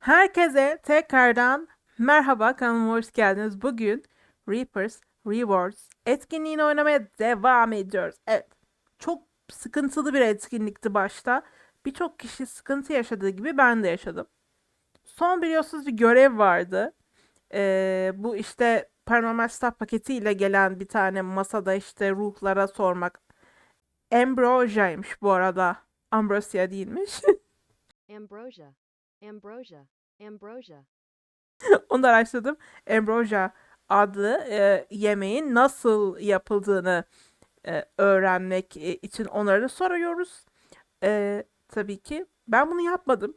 Herkese tekrardan merhaba kanalıma hoş geldiniz. Bugün Reapers Rewards etkinliğini oynamaya devam ediyoruz. Evet çok sıkıntılı bir etkinlikti başta. Birçok kişi sıkıntı yaşadığı gibi ben de yaşadım. Son biliyorsunuz bir görev vardı. Ee, bu işte paranormal staff paketiyle gelen bir tane masada işte ruhlara sormak. Ambrosia'ymış bu arada. Ambrosia değilmiş. Ambrosia. Ambrosia. Ambrosia. Onu da araştırdım. Ambrosia adlı e, yemeğin nasıl yapıldığını e, öğrenmek e, için onlara soruyoruz. E, tabii ki ben bunu yapmadım.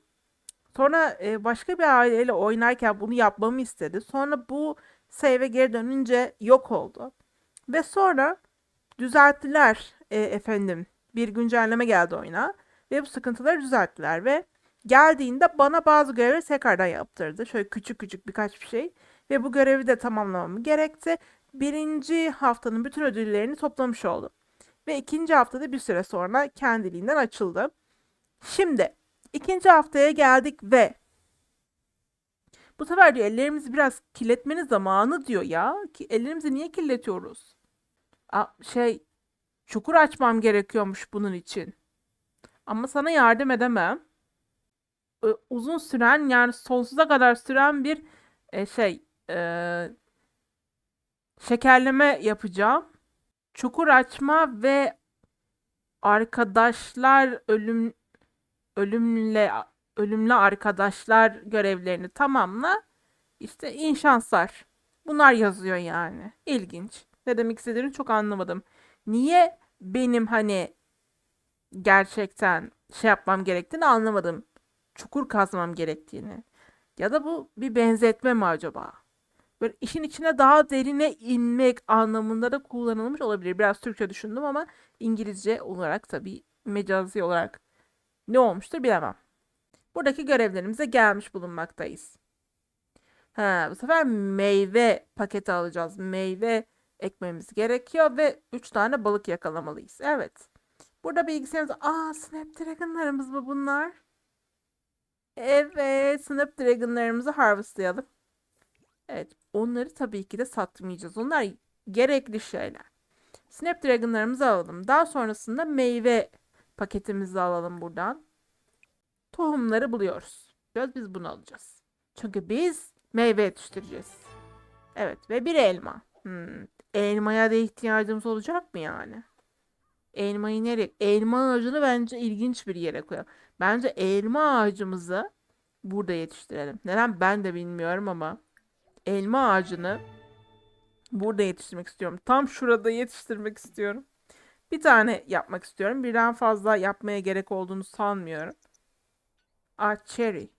Sonra e, başka bir aileyle oynarken bunu yapmamı istedi. Sonra bu save'e geri dönünce yok oldu. Ve sonra düzelttiler e, efendim. Bir güncelleme geldi oyuna. Ve bu sıkıntıları düzelttiler ve geldiğinde bana bazı görevleri tekrardan yaptırdı. Şöyle küçük küçük birkaç bir şey. Ve bu görevi de tamamlamamı gerekti. Birinci haftanın bütün ödüllerini toplamış oldum. Ve ikinci haftada bir süre sonra kendiliğinden açıldı. Şimdi ikinci haftaya geldik ve bu sefer diyor ellerimizi biraz kirletmenin zamanı diyor ya. Ki ellerimizi niye kirletiyoruz? Aa, şey çukur açmam gerekiyormuş bunun için. Ama sana yardım edemem. Ö, Uzun süren yani sonsuza kadar süren bir e, şey e, şekerleme yapacağım. Çukur açma ve arkadaşlar ölüm ölümle ölümlü arkadaşlar görevlerini tamamla. İşte iyi şanslar. Bunlar yazıyor yani. İlginç. Ne demek istediğini çok anlamadım. Niye benim hani gerçekten şey yapmam gerektiğini anlamadım. Çukur kazmam gerektiğini. Ya da bu bir benzetme mi acaba? Böyle işin içine daha derine inmek anlamında da kullanılmış olabilir. Biraz Türkçe düşündüm ama İngilizce olarak tabii mecazi olarak ne olmuştur bilemem. Buradaki görevlerimize gelmiş bulunmaktayız. Ha, bu sefer meyve paketi alacağız. Meyve ekmemiz gerekiyor ve 3 tane balık yakalamalıyız. Evet. Burada bilgisayarımız... Aa Snapdragon'larımız mı bunlar? Evet. Snapdragon'larımızı harvestlayalım. Evet. Onları tabii ki de satmayacağız. Onlar gerekli şeyler. Snapdragon'larımızı alalım. Daha sonrasında meyve paketimizi alalım buradan. Tohumları buluyoruz. Biraz biz bunu alacağız. Çünkü biz meyve yetiştireceğiz. Evet ve bir elma. Hmm. Elmaya da ihtiyacımız olacak mı yani? Elmayı nereye? Elma ağacını bence ilginç bir yere koyalım. Bence elma ağacımızı burada yetiştirelim. Neden ben de bilmiyorum ama elma ağacını burada yetiştirmek istiyorum. Tam şurada yetiştirmek istiyorum. Bir tane yapmak istiyorum. Birden fazla yapmaya gerek olduğunu sanmıyorum. Aa cherry.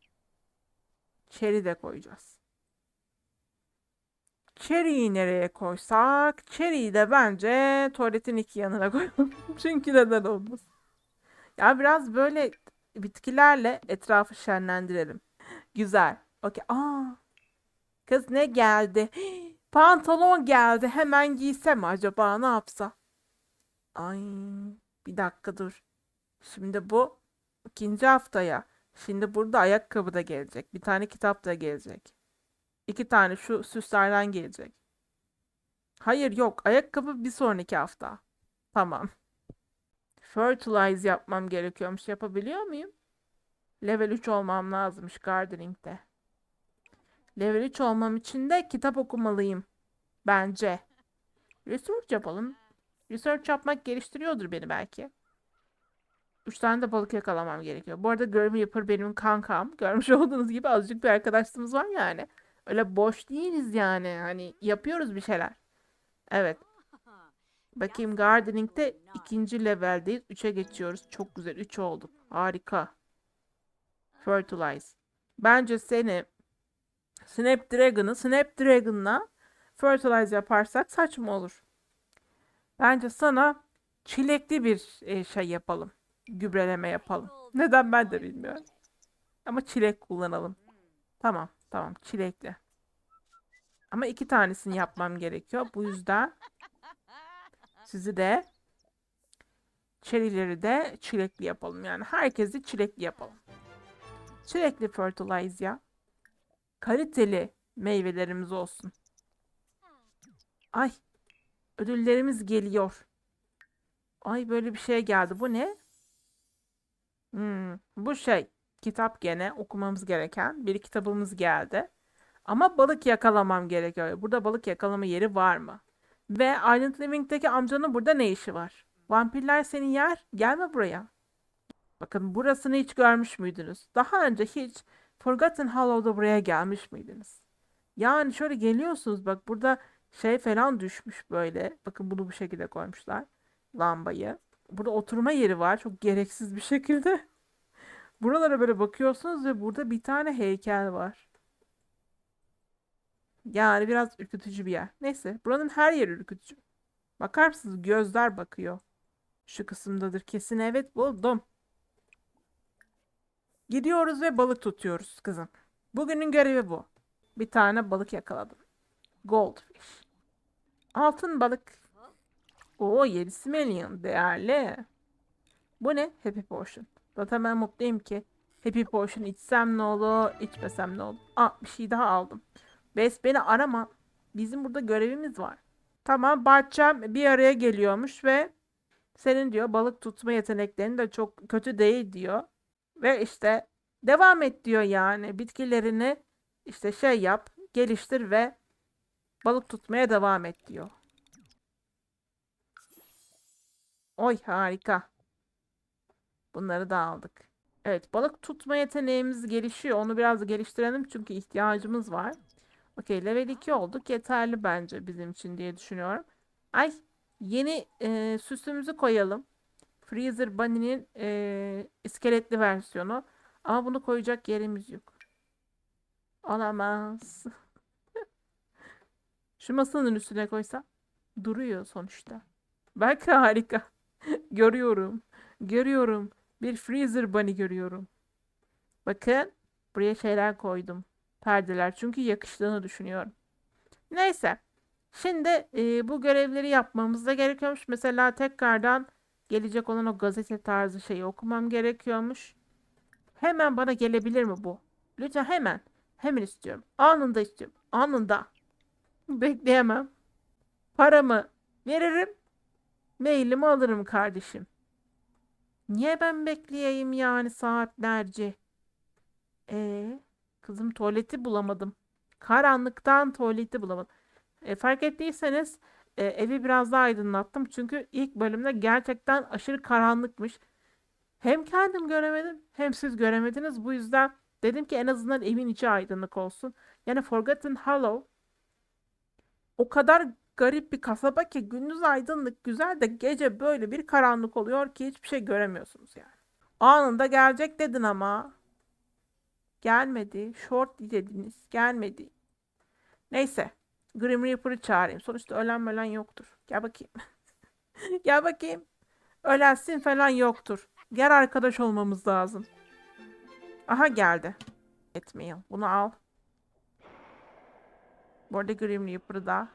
Cherry de koyacağız. Cherry'yi nereye koysak? Cherry'yi de bence tuvaletin iki yanına koyalım. Çünkü neden olmaz? Ya biraz böyle bitkilerle etrafı şenlendirelim. Güzel. Okey. Aa. Kız ne geldi? Pantolon geldi. Hemen giysem acaba ne yapsa? Ay. Bir dakika dur. Şimdi bu ikinci haftaya. Şimdi burada ayakkabı da gelecek. Bir tane kitap da gelecek. İki tane şu süslerden gelecek. Hayır yok. Ayakkabı bir sonraki hafta. Tamam. Fertilize yapmam gerekiyormuş. Yapabiliyor muyum? Level 3 olmam lazımmış gardening'de. Level 3 olmam için de kitap okumalıyım. Bence. Research yapalım. Research yapmak geliştiriyordur beni belki. 3 tane de balık yakalamam gerekiyor. Bu arada Gravy Yapper benim kankam. Görmüş olduğunuz gibi azıcık bir arkadaşlığımız var yani. Öyle boş değiliz yani. Hani yapıyoruz bir şeyler. Evet. Bakayım Gardening'de ikinci leveldeyiz. 3'e geçiyoruz. Çok güzel. 3 olduk. Harika. Fertilize. Bence seni Snapdragon'ı Snapdragon'la fertilize yaparsak saçma olur. Bence sana çilekli bir e, şey yapalım. Gübreleme yapalım. Neden ben de bilmiyorum. Ama çilek kullanalım. Tamam, tamam, çilekli. Ama iki tanesini yapmam gerekiyor. Bu yüzden sizi de çerileri de çilekli yapalım. Yani herkesi çilekli yapalım. Çilekli fertilize ya. kaliteli meyvelerimiz olsun. Ay, ödüllerimiz geliyor. Ay böyle bir şey geldi. Bu ne? Hmm, bu şey kitap gene okumamız gereken bir kitabımız geldi. Ama balık yakalamam gerekiyor. Burada balık yakalama yeri var mı? Ve Island Living'deki amcanın burada ne işi var? Vampirler seni yer. Gelme buraya. Bakın burasını hiç görmüş müydünüz? Daha önce hiç Forgotten Hollow'da buraya gelmiş miydiniz? Yani şöyle geliyorsunuz bak burada şey falan düşmüş böyle. Bakın bunu bu şekilde koymuşlar. Lambayı. Burada oturma yeri var. Çok gereksiz bir şekilde. Buralara böyle bakıyorsunuz ve burada bir tane heykel var. Yani biraz ürkütücü bir yer. Neyse buranın her yeri ürkütücü. Bakar mısınız? Gözler bakıyor. Şu kısımdadır kesin. Evet buldum. Gidiyoruz ve balık tutuyoruz kızım. Bugünün görevi bu. Bir tane balık yakaladım. Goldfish. Altın balık. Oo 7 milyon değerli. Bu ne? Happy Potion. Zaten ben mutluyum ki. Happy Potion içsem ne olur, içmesem ne olur. Aa bir şey daha aldım. Bes beni arama. Bizim burada görevimiz var. Tamam bahçem bir araya geliyormuş ve senin diyor balık tutma yeteneklerin de çok kötü değil diyor. Ve işte devam et diyor yani. Bitkilerini işte şey yap, geliştir ve balık tutmaya devam et diyor. Oy harika. Bunları da aldık. Evet balık tutma yeteneğimiz gelişiyor. Onu biraz geliştirelim çünkü ihtiyacımız var. Okey level 2 olduk. Yeterli bence bizim için diye düşünüyorum. Ay yeni e, süsümüzü koyalım. Freezer Bunny'nin e, iskeletli versiyonu. Ama bunu koyacak yerimiz yok. Olamaz. Şu masanın üstüne koysam duruyor sonuçta. Belki harika. Görüyorum. Görüyorum. Bir Freezer Bunny görüyorum. Bakın buraya şeyler koydum. Perdeler çünkü yakıştığını düşünüyorum. Neyse. Şimdi e, bu görevleri yapmamız da gerekiyormuş. Mesela tekrardan gelecek olan o gazete tarzı şeyi okumam gerekiyormuş. Hemen bana gelebilir mi bu? Lütfen hemen. Hemen istiyorum. Anında istiyorum. Anında. Bekleyemem. Paramı veririm. Mailimi alırım kardeşim. Niye ben bekleyeyim yani saatlerce? Ee, kızım tuvaleti bulamadım. Karanlıktan tuvaleti bulamadım. E, fark ettiyseniz e, evi biraz daha aydınlattım. Çünkü ilk bölümde gerçekten aşırı karanlıkmış. Hem kendim göremedim hem siz göremediniz. Bu yüzden dedim ki en azından evin içi aydınlık olsun. Yani Forgotten Hollow o kadar garip bir kasaba ki gündüz aydınlık güzel de gece böyle bir karanlık oluyor ki hiçbir şey göremiyorsunuz yani. Anında gelecek dedin ama. Gelmedi. Short dediniz. Gelmedi. Neyse. Grim Reaper'ı çağırayım. Sonuçta ölen ölen yoktur. Gel bakayım. Gel bakayım. Ölensin falan yoktur. Gel arkadaş olmamız lazım. Aha geldi. Etmeyin. Bunu al. Bu arada Grim Reaper'ı da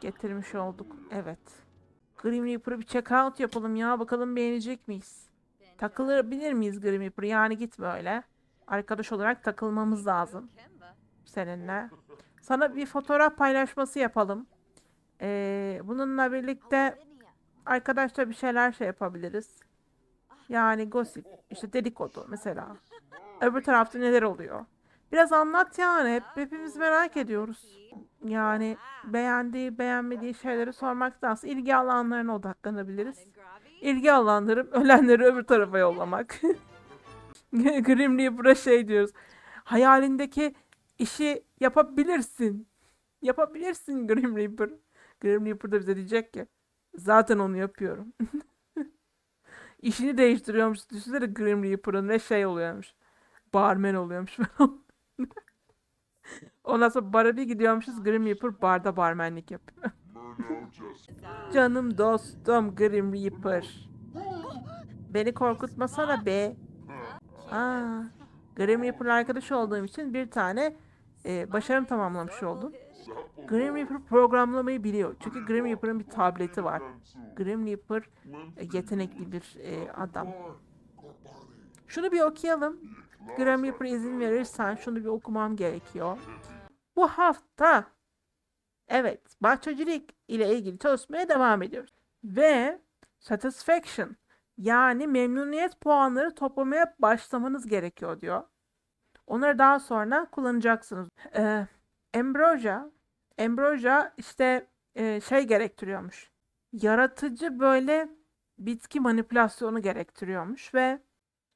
getirmiş olduk. Evet. Grim Reaper'ı bir check out yapalım ya. Bakalım beğenecek miyiz? Takılabilir miyiz Grim Reaper? Yani gitme öyle. Arkadaş olarak takılmamız lazım. Seninle. Sana bir fotoğraf paylaşması yapalım. Ee, bununla birlikte arkadaşlar bir şeyler şey yapabiliriz. Yani gossip, işte dedikodu mesela. Öbür tarafta neler oluyor? Biraz anlat yani. Hep, hepimiz merak ediyoruz. Yani beğendiği, beğenmediği şeyleri sormaktansa ilgi alanlarına odaklanabiliriz. İlgi alanlarım ölenleri öbür tarafa yollamak. Grim Reaper'a şey diyoruz. Hayalindeki işi yapabilirsin. Yapabilirsin Grim Reaper. Grim Reaper da bize diyecek ki zaten onu yapıyorum. İşini değiştiriyormuş. Düşünsene Grim Reaper'ın ne şey oluyormuş. Barman oluyormuş. Ondan sonra bara bir gidiyormuşuz. Grim Reaper barda barmenlik yapıyor. Canım dostum Grim Reaper. Beni korkutmasana be. Aa, Grim Reaper'la arkadaş olduğum için bir tane e, başarım tamamlamış oldum. Grim Reaper programlamayı biliyor. Çünkü Grim Reaper'ın bir tableti var. Grim Reaper e, yetenekli bir e, adam. Şunu bir okuyalım. Grim Reaper izin verirsen şunu bir okumam gerekiyor. Bu hafta evet bahçecilik ile ilgili çalışmaya devam ediyoruz. Ve satisfaction yani memnuniyet puanları toplamaya başlamanız gerekiyor diyor. Onları daha sonra kullanacaksınız. Ee, Ambrosia, Ambrosia işte e, şey gerektiriyormuş. Yaratıcı böyle bitki manipülasyonu gerektiriyormuş ve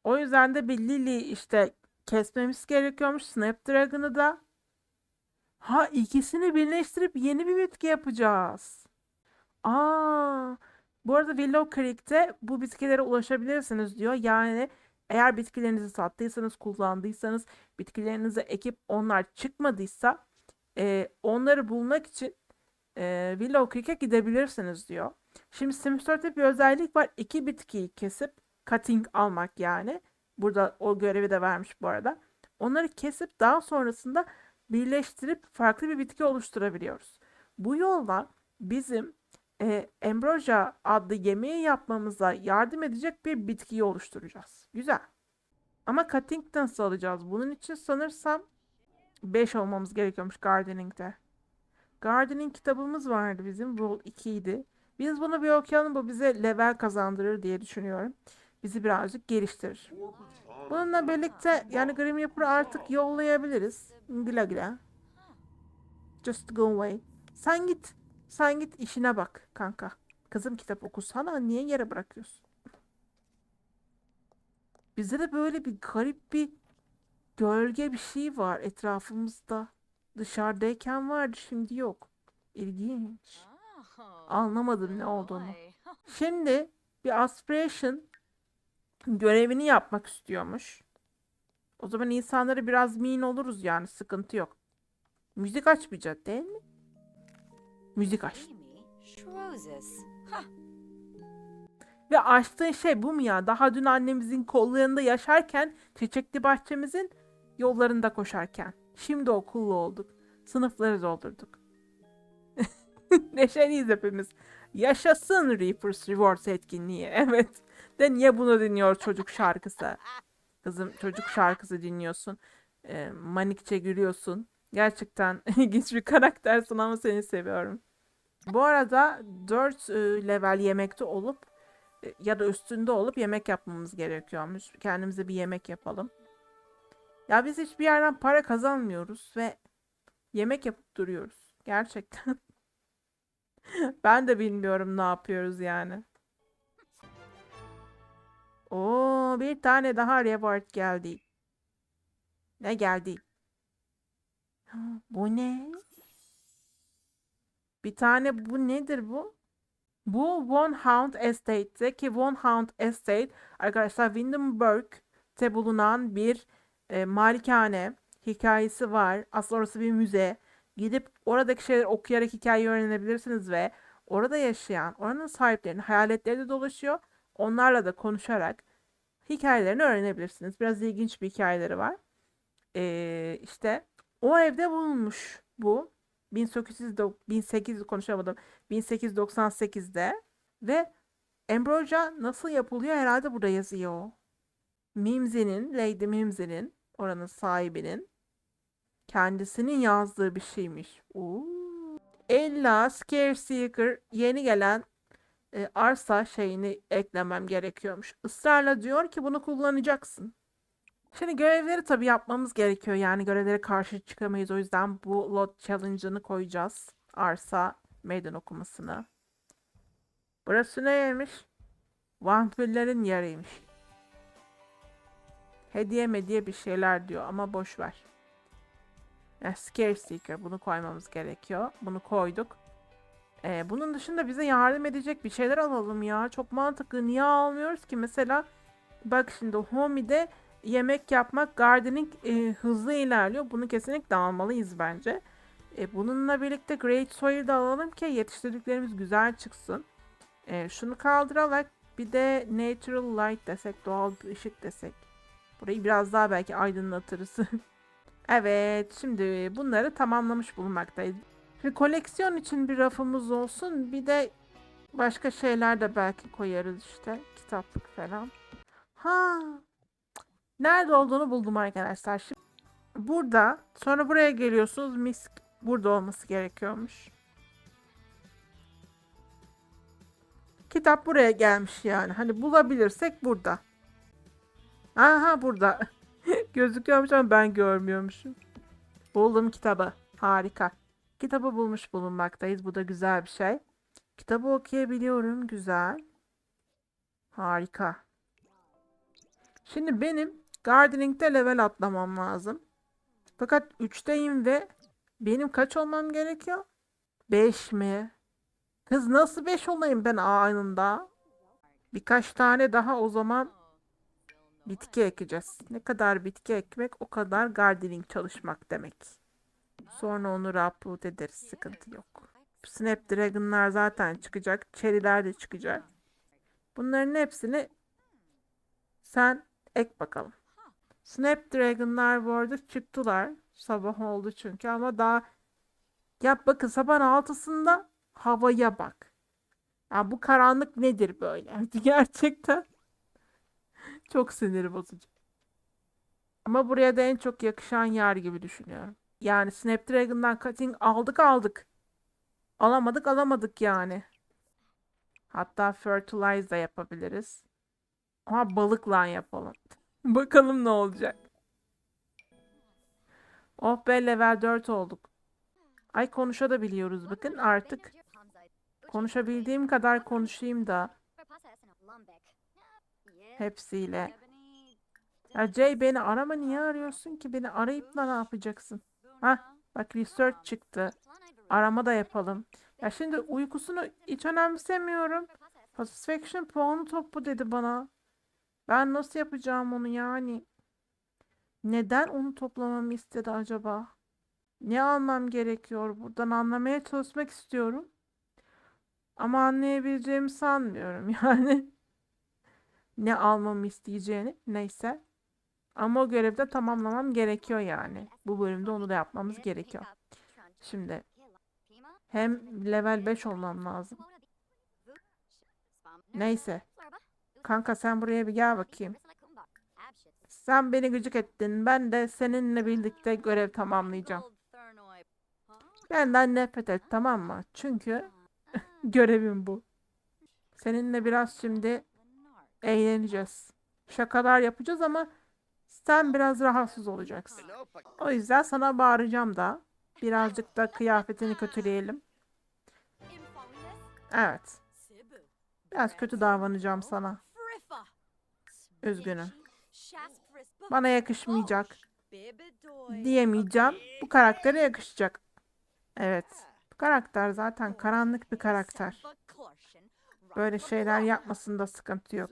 o yüzden de bir Lily işte kesmemiz gerekiyormuş. Snapdragon'ı da. Ha ikisini birleştirip yeni bir bitki yapacağız. Aa, bu arada Willow Creek'te bu bitkilere ulaşabilirsiniz diyor. Yani eğer bitkilerinizi sattıysanız, kullandıysanız, bitkilerinizi ekip onlar çıkmadıysa e, onları bulmak için e, Willow Creek'e gidebilirsiniz diyor. Şimdi 4'te bir özellik var. İki bitkiyi kesip cutting almak yani. Burada o görevi de vermiş bu arada. Onları kesip daha sonrasında birleştirip farklı bir bitki oluşturabiliyoruz. Bu yolla bizim e, Ambrosia adlı yemeği yapmamıza yardım edecek bir bitkiyi oluşturacağız. Güzel. Ama cutting nasıl alacağız? Bunun için sanırsam 5 olmamız gerekiyormuş gardening'de. Gardening kitabımız vardı bizim. Rol 2 idi. Biz bunu bir okuyalım. Bu bize level kazandırır diye düşünüyorum. Bizi birazcık geliştirir. Bununla birlikte yani Grim Reaper'ı artık yollayabiliriz. Güle güle. Just go away. Sen git. Sen git işine bak kanka. Kızım kitap okusana. Niye yere bırakıyorsun? Bize de böyle bir garip bir gölge bir şey var etrafımızda. Dışarıdayken vardı şimdi yok. İlginç. Anlamadım ne olduğunu. Şimdi bir aspiration görevini yapmak istiyormuş. O zaman insanlara biraz mean oluruz yani sıkıntı yok. Müzik açmayacak değil mi? Müzik aç. Ve açtığın şey bu mu ya? Daha dün annemizin kollarında yaşarken, çiçekli bahçemizin yollarında koşarken. Şimdi okullu olduk. Sınıfları doldurduk. Neşeliyiz hepimiz. Yaşasın Reapers Rewards etkinliği. Evet. De niye bunu dinliyor çocuk şarkısı? Kızım çocuk şarkısı dinliyorsun. Ee, manikçe gülüyorsun. Gerçekten ilginç bir karaktersin ama seni seviyorum. Bu arada 4 level yemekte olup e, ya da üstünde olup yemek yapmamız gerekiyormuş. Kendimize bir yemek yapalım. Ya biz hiçbir yerden para kazanmıyoruz ve yemek yapıp duruyoruz. Gerçekten. Ben de bilmiyorum ne yapıyoruz yani. Oo, bir tane daha reward geldi. Ne geldi? Bu ne? Bir tane bu nedir bu? Bu One Hound Estate'te ki One Hound Estate arkadaşlar Windenburg'te bulunan bir e, malikane hikayesi var. Aslında orası bir müze. Gidip oradaki şeyleri okuyarak hikayeyi öğrenebilirsiniz ve orada yaşayan, oranın sahiplerinin hayaletleri de dolaşıyor. Onlarla da konuşarak hikayelerini öğrenebilirsiniz. Biraz ilginç bir hikayeleri var. Ee, işte o evde bulunmuş bu. 1800 1800 konuşamadım. 1898'de ve Ambrosia nasıl yapılıyor herhalde burada yazıyor. Mimsey'nin, Lady Mimsey'nin, oranın sahibinin kendisinin yazdığı bir şeymiş. Oo. Ella Scareseeker yeni gelen e, arsa şeyini eklemem gerekiyormuş. Israrla diyor ki bunu kullanacaksın. Şimdi görevleri tabii yapmamız gerekiyor. Yani görevlere karşı çıkamayız. O yüzden bu lot challenge'ını koyacağız. Arsa meydan okumasını. Burası neymiş? Vampirlerin yeriymiş. Hediye mediye bir şeyler diyor ama boş ver. Yani Scare Seeker bunu koymamız gerekiyor. Bunu koyduk. Ee, bunun dışında bize yardım edecek bir şeyler alalım ya. Çok mantıklı. Niye almıyoruz ki? Mesela bak şimdi Homie'de yemek yapmak, gardening e, hızlı ilerliyor. Bunu kesinlikle almalıyız bence. E, bununla birlikte Great Soil da alalım ki yetiştirdiklerimiz güzel çıksın. E, şunu kaldırarak bir de Natural Light desek, doğal bir ışık desek. Burayı biraz daha belki aydınlatırız. evet, şimdi bunları tamamlamış bulunmaktayız. Bir koleksiyon için bir rafımız olsun. Bir de başka şeyler de belki koyarız işte. Kitaplık falan. Ha, Nerede olduğunu buldum arkadaşlar. Şimdi burada sonra buraya geliyorsunuz. Misk burada olması gerekiyormuş. Kitap buraya gelmiş yani. Hani bulabilirsek burada. Aha burada. Gözüküyormuş ama ben görmüyormuşum. Buldum kitabı. Harika. Kitabı bulmuş bulunmaktayız. Bu da güzel bir şey. Kitabı okuyabiliyorum. Güzel. Harika. Şimdi benim gardening'de level atlamam lazım. Fakat 3'teyim ve benim kaç olmam gerekiyor? 5 mi? Kız nasıl 5 olayım ben anında? Birkaç tane daha o zaman bitki ekeceğiz. Ne kadar bitki ekmek o kadar gardening çalışmak demek. Sonra onu upload ederiz. Sıkıntı yok. Snapdragon'lar zaten çıkacak. Cherry'ler de çıkacak. Bunların hepsini sen ek bakalım. Snapdragon'lar bu arada çıktılar. Sabah oldu çünkü ama daha ya bakın sabahın altısında havaya bak. Ya bu karanlık nedir böyle? Gerçekten çok sinir bozucu. Ama buraya da en çok yakışan yer gibi düşünüyorum. Yani Snapdragon'dan cutting aldık aldık. Alamadık alamadık yani. Hatta fertilize da yapabiliriz. Ama balıkla yapalım. Bakalım ne olacak. Oh be level 4 olduk. Ay konuşabiliyoruz bakın artık. Konuşabildiğim kadar konuşayım da hepsiyle. Ya Jay beni arama niye arıyorsun ki? Beni arayıp da ne yapacaksın? Hah bak research çıktı. Arama da yapalım. Ya şimdi uykusunu hiç önemsemiyorum. Satisfaction puanı topu dedi bana. Ben nasıl yapacağım onu yani? Neden onu toplamamı istedi acaba? Ne almam gerekiyor? Buradan anlamaya çalışmak istiyorum. Ama anlayabileceğimi sanmıyorum yani. Ne almamı isteyeceğini. Neyse. Ama o görevi de tamamlamam gerekiyor yani. Bu bölümde onu da yapmamız gerekiyor. Şimdi hem level 5 olmam lazım. Neyse. Kanka sen buraya bir gel bakayım. Sen beni gıcık ettin. Ben de seninle birlikte görev tamamlayacağım. Benden nefret et tamam mı? Çünkü görevim bu. Seninle biraz şimdi eğleneceğiz. Şakalar yapacağız ama sen biraz rahatsız olacaksın. O yüzden sana bağıracağım da. Birazcık da kıyafetini kötüleyelim. Evet. Biraz kötü davranacağım sana. Üzgünüm. Bana yakışmayacak. Diyemeyeceğim. Bu karaktere yakışacak. Evet. Bu karakter zaten karanlık bir karakter. Böyle şeyler yapmasında sıkıntı yok.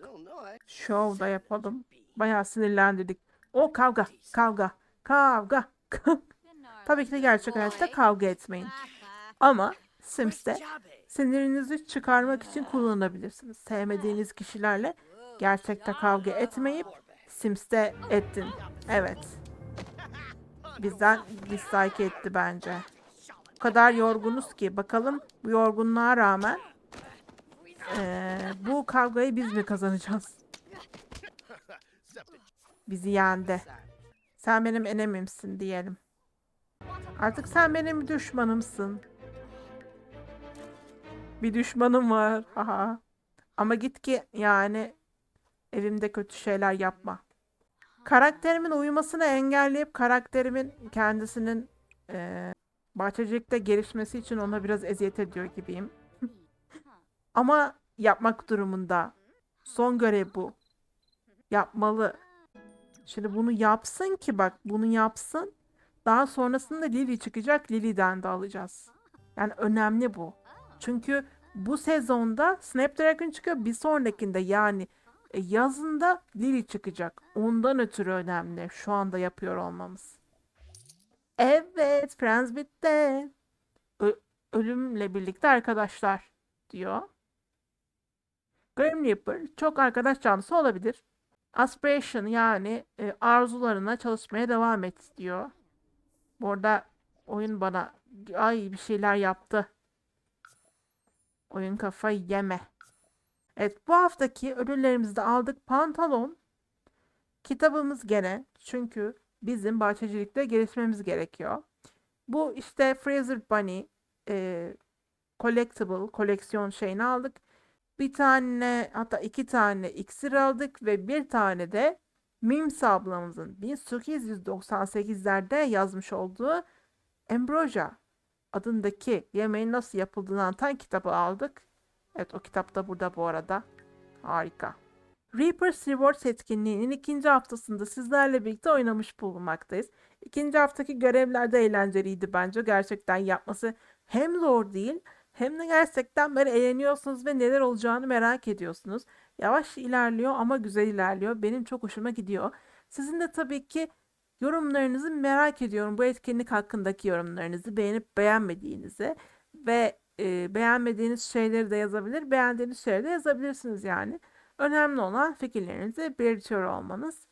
Şov da yapalım. Bayağı sinirlendirdik. O kavga, kavga, kavga. Tabii ki de gerçek hayatta kavga etmeyin. Ama Sims'te sinirinizi çıkarmak için kullanabilirsiniz. Sevmediğiniz kişilerle gerçekte kavga etmeyip Sims'te ettin. Evet. Bizden dislike etti bence. O kadar yorgunuz ki bakalım bu yorgunluğa rağmen eee, bu kavgayı biz mi kazanacağız? Bizi yendi. Sen benim enemimsin diyelim. Artık sen benim düşmanımsın. Bir düşmanım var. Haha. Ama git ki yani evimde kötü şeyler yapma. Karakterimin uyumasını engelleyip karakterimin kendisinin eee bahçecilikte gelişmesi için ona biraz eziyet ediyor gibiyim. Ama yapmak durumunda. Son görev bu. Yapmalı. Şimdi bunu yapsın ki bak bunu yapsın. Daha sonrasında Lily çıkacak. Lily'den de alacağız. Yani önemli bu. Çünkü bu sezonda Snapdragon çıkıyor. Bir sonrakinde yani e, yazında Lily çıkacak. Ondan ötürü önemli. Şu anda yapıyor olmamız. Evet, Friends bitti. Ö- ölümle birlikte arkadaşlar diyor. Grim Reaper çok arkadaş canlısı olabilir. Aspiration yani e, arzularına çalışmaya devam et diyor. Bu arada oyun bana ay bir şeyler yaptı. Oyun kafayı yeme. Evet bu haftaki ödüllerimizi de aldık. Pantolon kitabımız gene çünkü bizim bahçecilikte gelişmemiz gerekiyor. Bu işte Fraser Bunny e, collectible koleksiyon şeyini aldık. Bir tane hatta iki tane iksir aldık ve bir tane de Mims ablamızın 1898'lerde yazmış olduğu Ambrosia adındaki yemeğin nasıl yapıldığını anlatan kitabı aldık. Evet o kitap da burada bu arada. Harika. Reaper's Rewards etkinliğinin ikinci haftasında sizlerle birlikte oynamış bulunmaktayız. İkinci haftaki görevler de eğlenceliydi bence. Gerçekten yapması hem zor değil hem de gerçekten böyle eğleniyorsunuz ve neler olacağını merak ediyorsunuz. Yavaş ilerliyor ama güzel ilerliyor. Benim çok hoşuma gidiyor. Sizin de tabii ki yorumlarınızı merak ediyorum. Bu etkinlik hakkındaki yorumlarınızı, beğenip beğenmediğinizi ve e, beğenmediğiniz şeyleri de yazabilir, beğendiğiniz şeyleri de yazabilirsiniz yani. Önemli olan fikirlerinizi belirtiyor olmanız.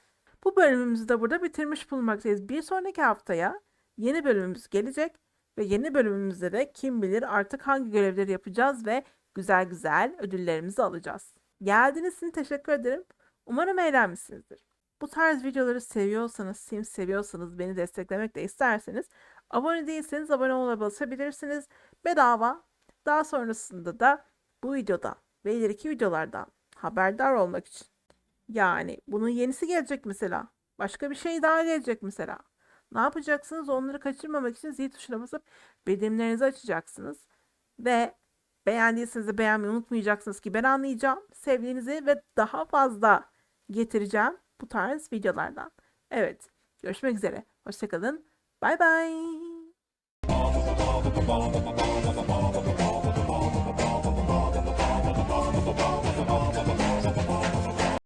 Bu bölümümüzü de burada bitirmiş bulunmaktayız. Bir sonraki haftaya yeni bölümümüz gelecek ve yeni bölümümüzde de kim bilir artık hangi görevleri yapacağız ve güzel güzel ödüllerimizi alacağız. Geldiğiniz için teşekkür ederim. Umarım eğlenmişsinizdir. Bu tarz videoları seviyorsanız, Sims seviyorsanız, beni desteklemek de isterseniz abone değilseniz abone olabilirsiniz. Bedava. Daha sonrasında da bu videodan ve ileriki videolardan haberdar olmak için. Yani bunun yenisi gelecek mesela. Başka bir şey daha gelecek mesela. Ne yapacaksınız? Onları kaçırmamak için zil tuşuna basıp bildirimlerinizi açacaksınız. Ve beğendiyseniz de beğenmeyi unutmayacaksınız ki ben anlayacağım. Sevdiğinizi ve daha fazla getireceğim bu tarz videolardan. Evet. Görüşmek üzere. Hoşçakalın. Bay bay.